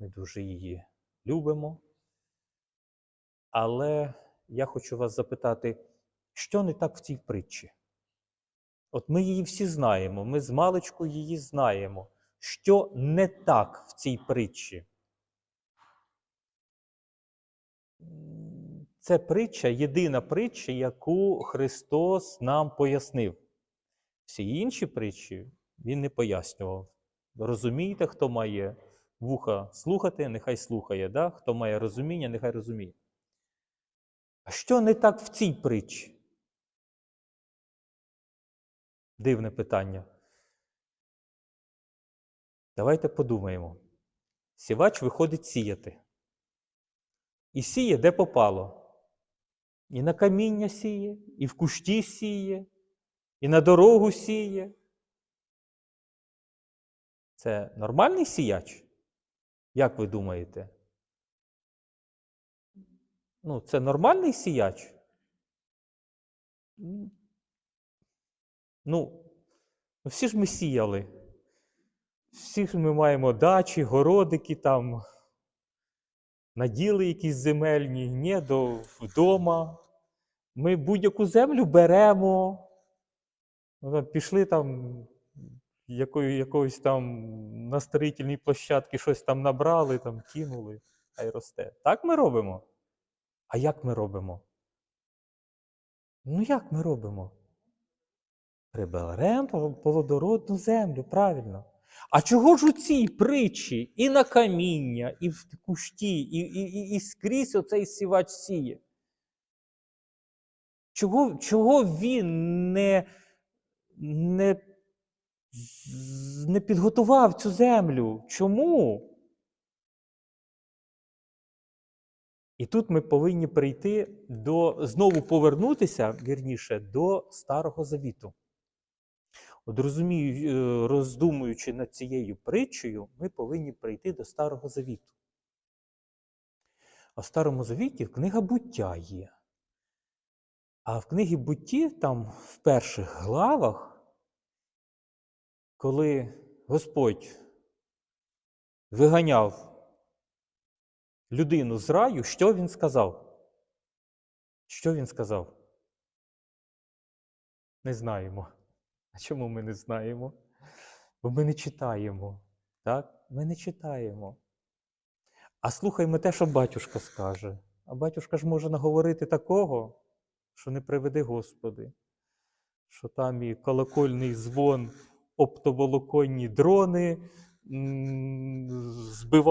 Ми дуже її любимо. Але я хочу вас запитати, що не так в цій притчі? От ми її всі знаємо, ми з маличку її знаємо. Що не так в цій притчі? Це притча, єдина притча, яку Христос нам пояснив. Всі інші притчі він не пояснював. Розумієте, хто має вуха слухати, нехай слухає. Да? Хто має розуміння, нехай розуміє. А що не так в цій притчі? Дивне питання. Давайте подумаємо. Сівач виходить сіяти. І сіє, де попало. І на каміння сіє, і в кущі сіє, і на дорогу сіє. Це нормальний сіяч? Як ви думаєте? Ну, це нормальний сіяч? Ну, всі ж ми сіяли. Всі ж ми маємо дачі, городики там, наділи якісь земельні, ні, до вдома. Ми будь-яку землю беремо. Ну, Пішли там якої, якоїсь там на строїтельній площадці щось там набрали, там кинули, хай росте. Так ми робимо? А як ми робимо? Ну як ми робимо? Приберемо плодородну землю, правильно. А чого ж у цій притчі і на каміння, і в кущі, і, і, і, і скрізь оцей сівач сіє? Чого, чого він не, не, не підготував цю землю? Чому? І тут ми повинні прийти до знову повернутися, вірніше, до Старого Завіту. От розумію, е, роздумуючи над цією притчею, ми повинні прийти до Старого Завіту. А в Старому Завіті книга буття є. А в книгі бутті, там в перших главах, коли Господь виганяв людину з раю, що він сказав? Що він сказав? Не знаємо. А чому ми не знаємо? Бо ми не читаємо. Так? Ми не читаємо. А слухаймо те, що батюшка скаже. А батюшка ж може наговорити такого, що не приведи Господи, що там і колокольний дзвон, оптоволоконні дрони збивають.